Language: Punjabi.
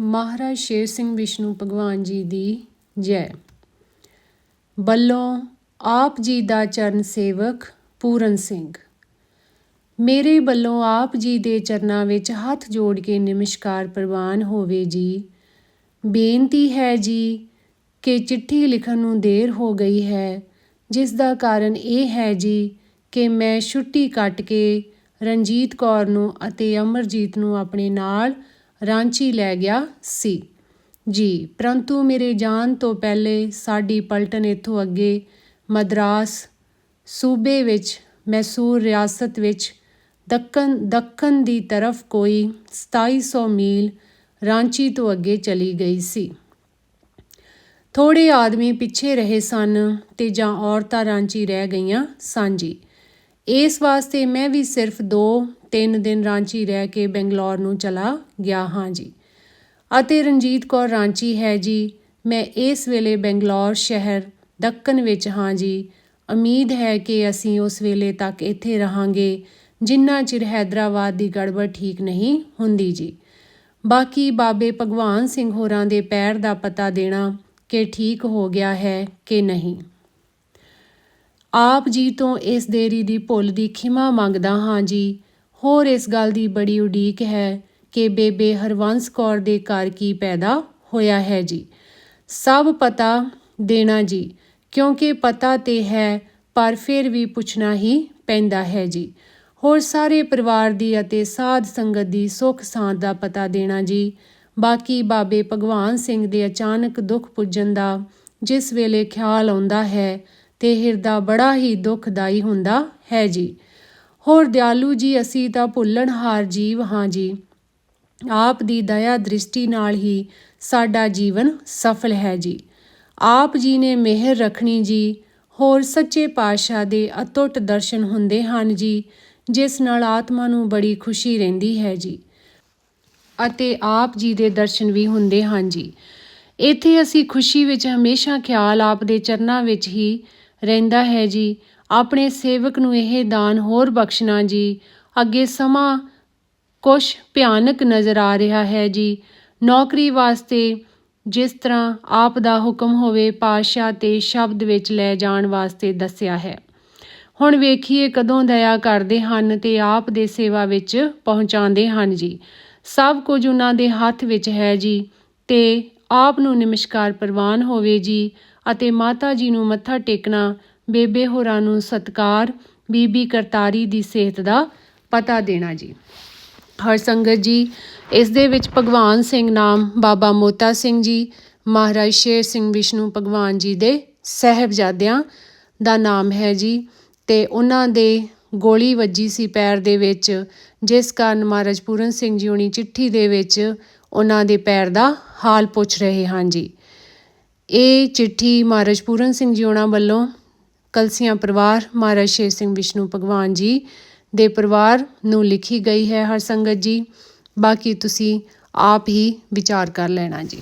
ਮਹਾਰਾਜ ਸ਼ੇਰ ਸਿੰਘ ਵਿਸ਼ਨੂੰ ਭਗਵਾਨ ਜੀ ਦੀ ਜੈ। ਬੱਲੋਂ ਆਪ ਜੀ ਦਾ ਚਰਨ ਸੇਵਕ ਪੂਰਨ ਸਿੰਘ। ਮੇਰੇ ਵੱਲੋਂ ਆਪ ਜੀ ਦੇ ਚਰਨਾਂ ਵਿੱਚ ਹੱਥ ਜੋੜ ਕੇ ਨਮਸਕਾਰ ਪ੍ਰਵਾਨ ਹੋਵੇ ਜੀ। ਬੇਨਤੀ ਹੈ ਜੀ ਕਿ ਚਿੱਠੀ ਲਿਖਣ ਨੂੰ ਦੇਰ ਹੋ ਗਈ ਹੈ। ਜਿਸ ਦਾ ਕਾਰਨ ਇਹ ਹੈ ਜੀ ਕਿ ਮੈਂ ਛੁੱਟੀ ਕੱਟ ਕੇ ਰਣਜੀਤ ਕੌਰ ਨੂੰ ਅਤੇ ਅਮਰਜੀਤ ਨੂੰ ਆਪਣੇ ਨਾਲ ਰਾਂਚੀ ਲੈ ਗਿਆ ਸੀ। ਜੀ, ਪਰੰਤੂ ਮੇਰੇ ਜਾਣ ਤੋਂ ਪਹਿਲੇ ਸਾਡੀ ਪਲਟਨ ਇੱਥੋਂ ਅੱਗੇ ਮਦਰਾਸ ਸੂਬੇ ਵਿੱਚ, ਮੈਸੂਰ ਰਿਆਸਤ ਵਿੱਚ ਦੱਖਣ ਦੱਖਣ ਦੀ ਤਰਫ ਕੋਈ 2700 ਮੀਲ ਰਾਂਚੀ ਤੋਂ ਅੱਗੇ ਚਲੀ ਗਈ ਸੀ। ਥੋੜੇ ਆਦਮੀ ਪਿੱਛੇ ਰਹੇ ਸਨ ਤੇ ਜਾਂ ਔਰਤਾਂ ਰਾਂਚੀ ਰਹਿ ਗਈਆਂ ਸਨ ਜੀ ਇਸ ਵਾਸਤੇ ਮੈਂ ਵੀ ਸਿਰਫ ਦੋ ਤਿੰਨ ਦਿਨ ਰਾਂਚੀ ਰਹਿ ਕੇ ਬੰਗਲੌਰ ਨੂੰ ਚਲਾ ਗਿਆ ਹਾਂ ਜੀ। ਅਤੇ ਰਣਜੀਤ ਕੌਰ ਰਾਂਚੀ ਹੈ ਜੀ। ਮੈਂ ਇਸ ਵੇਲੇ ਬੰਗਲੌਰ ਸ਼ਹਿਰ ਦੱਕਨ ਵਿੱਚ ਹਾਂ ਜੀ। ਉਮੀਦ ਹੈ ਕਿ ਅਸੀਂ ਉਸ ਵੇਲੇ ਤੱਕ ਇੱਥੇ ਰਹਾਂਗੇ, ਜਿੰਨਾ ਚਿਰ ਹైదరాబాద్ ਦੀ ਗੜਬੜ ਠੀਕ ਨਹੀਂ ਹੁੰਦੀ ਜੀ। ਬਾਕੀ ਬਾਬੇ ਭਗਵਾਨ ਸਿੰਘ ਹੋਰਾਂ ਦੇ ਪੈਰ ਦਾ ਪਤਾ ਦੇਣਾ ਕਿ ਠੀਕ ਹੋ ਗਿਆ ਹੈ ਕਿ ਨਹੀਂ। ਆਪ ਜੀ ਤੋਂ ਇਸ ਦੇਰੀ ਦੀ ਭੁੱਲ ਦੀ ਖਿਮਾ ਮੰਗਦਾ ਹਾਂ ਜੀ ਹੋਰ ਇਸ ਗੱਲ ਦੀ ਬੜੀ ਉਡੀਕ ਹੈ ਕਿ ਬੇਬੇ ਹਰਵੰਸ ਕੌਰ ਦੇ ਘਰ ਕੀ ਪੈਦਾ ਹੋਇਆ ਹੈ ਜੀ। ਸਭ ਪਤਾ ਦੇਣਾ ਜੀ, ਕਿਉਂਕਿ ਪਤਾ ਤੇ ਹੈ, ਪਰ ਫਿਰ ਵੀ ਪੁੱਛਣਾ ਹੀ ਪੈਂਦਾ ਹੈ ਜੀ। ਹੋਰ ਸਾਰੇ ਪਰਿਵਾਰ ਦੀ ਅਤੇ ਸਾਧ ਸੰਗਤ ਦੀ ਸੁੱਖ ਸਾਂਦ ਦਾ ਪਤਾ ਦੇਣਾ ਜੀ। ਬਾਕੀ ਬਾਬੇ ਭਗਵਾਨ ਸਿੰਘ ਦੇ ਅਚਾਨਕ ਦੁੱਖ ਪੁੱਜਣ ਦਾ ਜਿਸ ਵੇਲੇ ਖਿਆਲ ਆਉਂਦਾ ਹੈ, ਤੇ ਹਿਰਦਾ ਬੜਾ ਹੀ ਦੁਖਦਾਈ ਹੁੰਦਾ ਹੈ ਜੀ। ਹੋਰ ਦਿਆਲੂ ਜੀ, ਅਸੀਂ ਤਾਂ ਭੁੱਲਣਹਾਰ ਜੀਵ ਹਾਂ ਜੀ। ਆਪ ਦੀ ਦਇਆ ਦ੍ਰਿਸ਼ਟੀ ਨਾਲ ਹੀ ਸਾਡਾ ਜੀਵਨ ਸਫਲ ਹੈ ਜੀ। ਆਪ ਜੀ ਨੇ ਮਿਹਰ ਰੱਖਣੀ ਜੀ। ਹੋਰ ਸੱਚੇ ਪਾਤਸ਼ਾਹ ਦੇ ਅਤੁੱਟ ਦਰਸ਼ਨ ਹੁੰਦੇ ਹਨ ਜੀ, ਜਿਸ ਨਾਲ ਆਤਮਾ ਨੂੰ ਬੜੀ ਖੁਸ਼ੀ ਰਹਿੰਦੀ ਹੈ ਜੀ। ਅਤੇ ਆਪ ਜੀ ਦੇ ਦਰਸ਼ਨ ਵੀ ਹੁੰਦੇ ਹਨ ਜੀ। ਇੱਥੇ ਅਸੀਂ ਖੁਸ਼ੀ ਵਿੱਚ ਹਮੇਸ਼ਾ ਖਿਆਲ ਆਪ ਦੇ ਚਰਨਾਂ ਵਿੱਚ ਹੀ ਰਹਿੰਦਾ ਹੈ ਜੀ। ਆਪਣੇ ਸੇਵਕ ਨੂੰ ਇਹ ਦਾਨ ਹੋਰ ਬਖਸ਼ਣਾ ਜੀ। ਅੱਗੇ ਸਮਾਂ ਕੁਛ ਭਿਆਨਕ ਨਜ਼ਰ ਆ ਰਿਹਾ ਹੈ ਜੀ। ਨੌਕਰੀ ਵਾਸਤੇ ਜਿਸ ਤਰ੍ਹਾਂ ਆਪ ਦਾ ਹੁਕਮ ਹੋਵੇ ਪਾਸ਼ਾ ਤੇ ਸ਼ਬਦ ਵਿੱਚ ਲੈ ਜਾਣ ਵਾਸਤੇ ਦੱਸਿਆ ਹੈ। ਹੁਣ ਵੇਖੀਏ ਕਦੋਂ ਦਇਆ ਕਰਦੇ ਹਨ ਤੇ ਆਪ ਦੇ ਸੇਵਾ ਵਿੱਚ ਪਹੁੰਚਾਉਂਦੇ ਹਨ ਜੀ। ਸਭ ਕੁਝ ਉਹਨਾਂ ਦੇ ਹੱਥ ਵਿੱਚ ਹੈ ਜੀ ਤੇ ਆਪ ਨੂੰ ਨਮਸਕਾਰ ਪ੍ਰਵਾਨ ਹੋਵੇ ਜੀ ਅਤੇ ਮਾਤਾ ਜੀ ਨੂੰ ਮੱਥਾ ਟੇਕਣਾ ਬੇਬੇ ਹੋਰਾਂ ਨੂੰ ਸਤਕਾਰ, ਬੀਬੀ ਕਰਤਾਰੀ ਦੀ ਸਿਹਤ ਦਾ ਪਤਾ ਦੇਣਾ ਜੀ। ਹਰ ਸੰਗਤ ਜੀ, ਇਸ ਦੇ ਵਿੱਚ ਭਗਵਾਨ ਸਿੰਘ ਨਾਮ ਬਾਬਾ ਮੋਤਾ ਸਿੰਘ ਜੀ, ਮਹਾਰਾਜ ਸ਼ੇਰ ਸਿੰਘ ਵਿਸ਼ਨੂੰ ਭਗਵਾਨ ਜੀ ਦੇ ਸਹਿਬਜ਼ਾਦਿਆਂ ਦਾ ਨਾਮ ਹੈ ਜੀ ਤੇ ਉਹਨਾਂ ਦੇ ਗੋਲੀ ਵੱਜੀ ਸੀ ਪੈਰ ਦੇ ਵਿੱਚ, ਜਿਸ ਕਾਰਨ ਮਹਾਰਾਜ ਪੂਰਨ ਸਿੰਘ ਜੀ ਹੁਣੀ ਚਿੱਠੀ ਦੇ ਵਿੱਚ ਉਹਨਾਂ ਦੇ ਪੈਰ ਦਾ ਹਾਲ ਪੁੱਛ ਰਹੇ ਹਨ ਜੀ। ਇਹ ਚਿੱਠੀ ਮਹਾਰਾਜ ਪੂਰਨ ਸਿੰਘ ਜੀ ਉਹਨਾਂ ਵੱਲੋਂ ਕਲਸੀਆਂ ਪਰਿਵਾਰ, ਮਹਾਰਾਜ ਸ਼ੇਰ ਸਿੰਘ ਵਿਸ਼ਨੂੰ ਭਗਵਾਨ ਜੀ ਦੇ ਪਰਿਵਾਰ ਨੂੰ ਲਿਖੀ ਗਈ ਹੈ ਹਰ ਸੰਗਤ ਜੀ। ਬਾਕੀ ਤੁਸੀਂ ਆਪ ਹੀ ਵਿਚਾਰ ਕਰ ਲੈਣਾ ਜੀ।